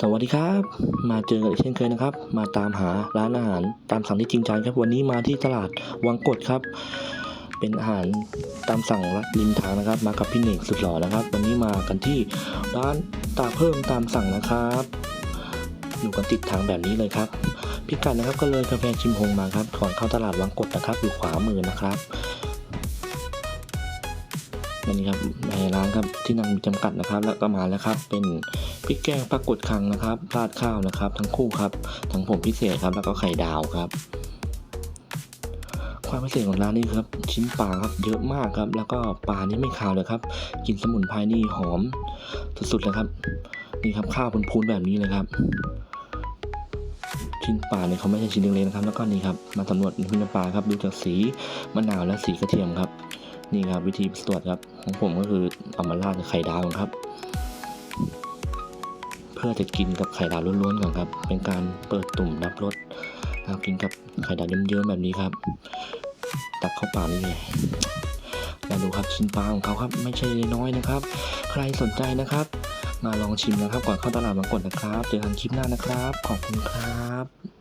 สวัสดีครับ มาเจอกันอีกเช่นเคยนะครับ มาตามหาร้านอาหารตามสั่งที่จริงจังครับวันนี้มาที่ตลาดวังกดครับ เป็นอาหารตามสั่งริมทางนะครับ มากับพี่เน่งสุดหล่อนะครับ วันนี้มากันที่ร้านตาเพิ่มตามสั่งนะครับ อยู่กันติดทางแบบนี้เลยครับพิกัดนะครับก็เลยกาแฟชิมฮงมาครับก่อนเข้าตลาดวังกดนะครับอยู่ขวามือนะครับ นี่ครับในร้านครับที่นั่งมีจำกัดนะครับ แล้วก็มาแล้วครับ เป็นพริกแกงปลากดคังนะครับราดข้าวนะครับ ทั้งคู่ครับทั้งผมพิเศษครับ แล้วก็ไข่ดาวครับ ความพิเศษของร้านนี้ครับ ชิ้นปลาครับเยอะมากครับ แล้วก็ปลานี่ไม่คาวเลยครับกลินสมุนไพรนี่หอมสุดๆเลยครับ นี่ครับข้าวพูนๆแบบนี้เลยครับชิ้นปลาเนี่ยเขาไม่ใช่ชิ้นเล็กๆนะครับ แล้วก็นี่ครับมาสำรวจพื้นปลาครับดูจากสีมะนาวและสีกระเทียมครับ นี่ครับวิธีตรวจครับของผมก็คือเอามาราดกับไข่ดาวครับ เพื่อจะกินกับไข่ดาวล้วนๆก่อนครับ เป็นการเปิดตุ่มรับรสนับกินกับไข่ดาวเยิ้มๆแบบนี้ครับ ตักเข้าปากนี่เลยแล้วดูครับชิ้นปลาของเขาครับ ไม่ใช่น้อยนะครับ ใครสนใจนะครับ มาลองชิมนะครับก่อนเข้าตลาดมากดนะครับ เจอกันคลิปหน้านะครับ ขอบคุณครับ